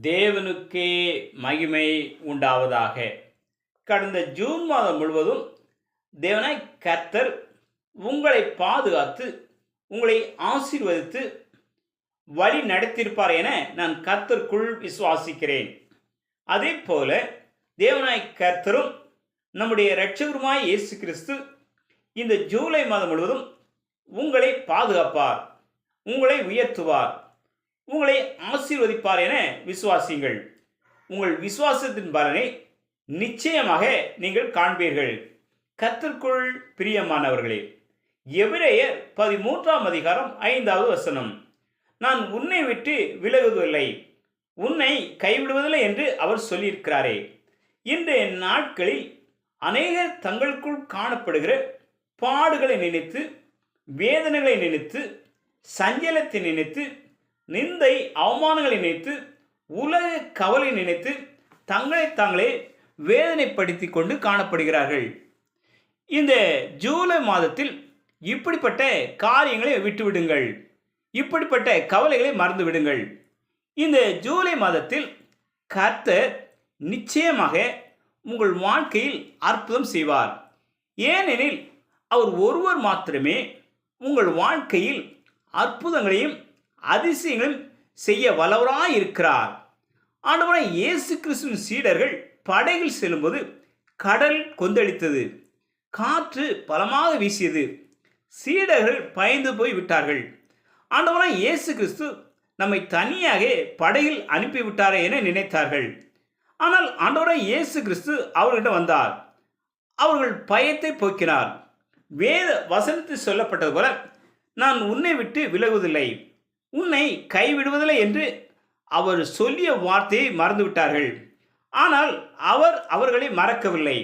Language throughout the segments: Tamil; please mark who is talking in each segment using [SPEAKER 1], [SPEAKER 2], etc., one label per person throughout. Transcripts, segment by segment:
[SPEAKER 1] தேவனுக்கே மகிமை உண்டாவதாக. கடந்த ஜூன் மாதம் முழுவதும் தேவனாய் கர்த்தர் உங்களை பாதுகாத்து உங்களை ஆசீர்வதித்து வழி நடத்தியிருப்பார் என நான் கர்த்தருக்குள் விசுவாசிக்கிறேன். அதே போல தேவனாய் கர்த்தரும் நம்முடைய இரட்சகருமாய் இயேசு கிறிஸ்து இந்த ஜூலை மாதம் முழுவதும் உங்களை பாதுகாப்பார் உங்களை உயர்த்துவார். உங்களை ஆசீர்வதிப்பார் என விசுவாசியுங்கள். உங்கள் விசுவாசத்தின் பலனை நிச்சயமாக நீங்கள் காண்பீர்கள். கத்திற்குள் பிரியமானவர்களே எபிரேயர் பதிமூன்றாம் அதிகாரம் ஐந்தாவது வசனம். நான் உன்னை விட்டு விலகுவதில்லை. உன்னை கைவிடுவதில்லை என்று அவர் சொல்லியிருக்கிறாரே. இன்றைய நாட்களில் அநேகர் தங்களுக்குள் காணப்படுகிற பாடுகளை நினைத்து வேதனைகளை நினைத்து சஞ்சலத்தை நினைத்து நிந்தை அவமானங்களை நினைத்து உலக கவலை நினைத்து தங்களை தாங்களே வேதனைப்படுத்தி கொண்டு காணப்படுகிறார்கள். இந்த ஜூலை மாதத்தில் இப்படிப்பட்ட காரியங்களை விட்டுவிடுங்கள். இப்படிப்பட்ட கவலைகளை மறந்து விடுங்கள் இந்த ஜூலை மாதத்தில் கர்த்தர் நிச்சயமாக உங்கள் வாழ்க்கையில் அற்புதம் செய்வார். ஏனெனில் அவர் ஒருவர் மாத்திரமே உங்கள் வாழ்க்கையில் அற்புதங்களையும் அதிசயங்களும் செய்ய வல்லவராய் இருக்கிறார். ஆண்டவராய் இயேசு கிறிஸ்துவின் சீடர்கள் படகில் செல்லும்போது கடல் கொந்தளித்தது. காற்று பலமாக வீசியது. சீடர்கள் பயந்து போய் விட்டார்கள். ஆண்டவராய் இயேசு கிறிஸ்து நம்மை தனியாக படகில் அனுப்பிவிட்டாரே என நினைத்தார்கள். ஆனால் ஆண்டவராய் இயேசு கிறிஸ்து அவர்களிடம் வந்தார். அவர்கள் பயத்தை போக்கினார். வேத வசனத்தில் சொல்லப்பட்டது போல நான் உன்னை விட்டு விலகுவதில்லை. உன்னை கைவிடுவதில்லை என்று அவர் சொல்லிய வார்த்தையை மறந்துவிட்டார்கள். ஆனால் அவர் அவர்களை மறக்கவில்லை.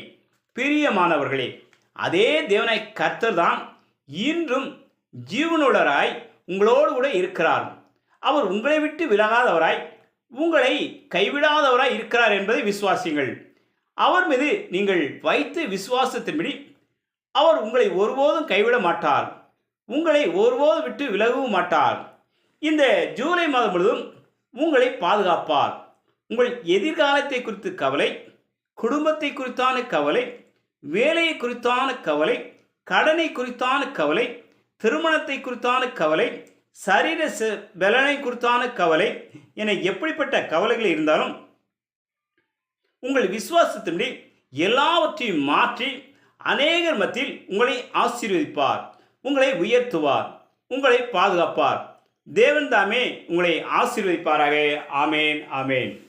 [SPEAKER 1] பிரியமானவர்களே அதே தேவனாய் கர்த்தர் தான் இன்றும் ஜீவனுள்ளராய் உங்களோடு கூட இருக்கிறார். அவர் உங்களை விட்டு விலகாதவராய் உங்களை கைவிடாதவராய் இருக்கிறார் என்பதை விசுவாசியுங்கள். அவர் மீது நீங்கள் வைத்து விசுவாசத்தின்படி அவர் உங்களை ஒருபோதும் கைவிட மாட்டார். உங்களை ஒருபோதும் விட்டு விலகவும் மாட்டார். இந்த ஜூலை மாதம் முழுவதும் உங்களை பாதுகாப்பார். உங்கள் எதிர்காலத்தை குறித்து கவலை குடும்பத்தை குறித்தான கவலை வேலையை குறித்தான கவலை கடனை குறித்தான கவலை திருமணத்தை குறித்தான கவலை சரீர ச- பலனை குறித்தான கவலை என எப்படிப்பட்ட கவலைகள் இருந்தாலும் உங்கள் விசுவாசத்தின்படி எல்லாவற்றையும் மாற்றி அநேகர் மத்தியில் உங்களை ஆசீர்வதிப்பார் உங்களை உயர்த்துவார் உங்களை பாதுகாப்பார். தேவன் தாமே உங்களை ஆசீர்வதிப்பாராக. ஆமேன் ஆமேன்.